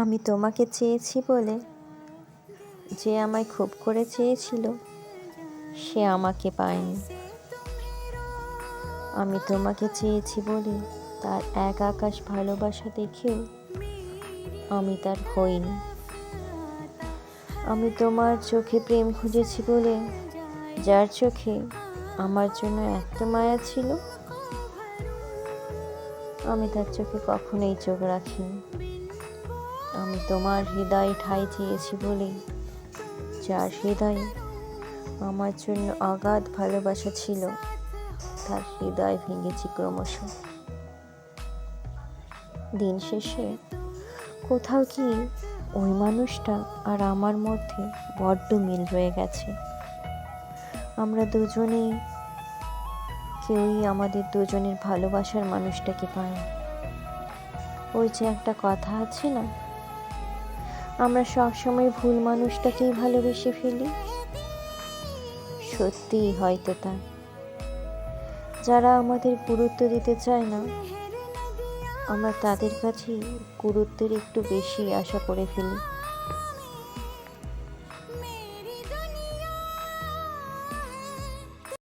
আমি তোমাকে চেয়েছি বলে যে আমায় খুব করে চেয়েছিল, সে আমাকে পায়নি। আমি তোমাকে চেয়েছি বলে তার এক আকাশ ভালোবাসা দেখেও আমি তার হইনি। আমি তোমার চোখে প্রেম খুঁজেছি বলে, যার চোখে আমার জন্য এত মায়া ছিল, আমি তার চোখে কখনোই চোখ রাখিনি। আমি তোমার হৃদয় ঠাই চেয়েছি বলে। যার হৃদয়ে আমার জন্য অগাধ ভালোবাসা ছিল, তার হৃদয় ভেঙেছি ক্রমশ। দিন শেষে কোথাও কি ওই মানুষটা আর আমার মধ্যে বড্ড মিল রয়ে গেছে? আমরা দুজনেই, কেউই আমাদের দুজনের ভালোবাসার মানুষটাকে না। ওই যে একটা কথা আছে না আমরা সবসময় ভুল মানুষটাকেই ভালোবেসে ফেলি। সত্যিই হয়তো তা। যারা আমাদের গুরুত্ব দিতে চায় না, আমরা তাদের কাছেই গুরুত্বের একটু বেশি আশা করে ফেলি।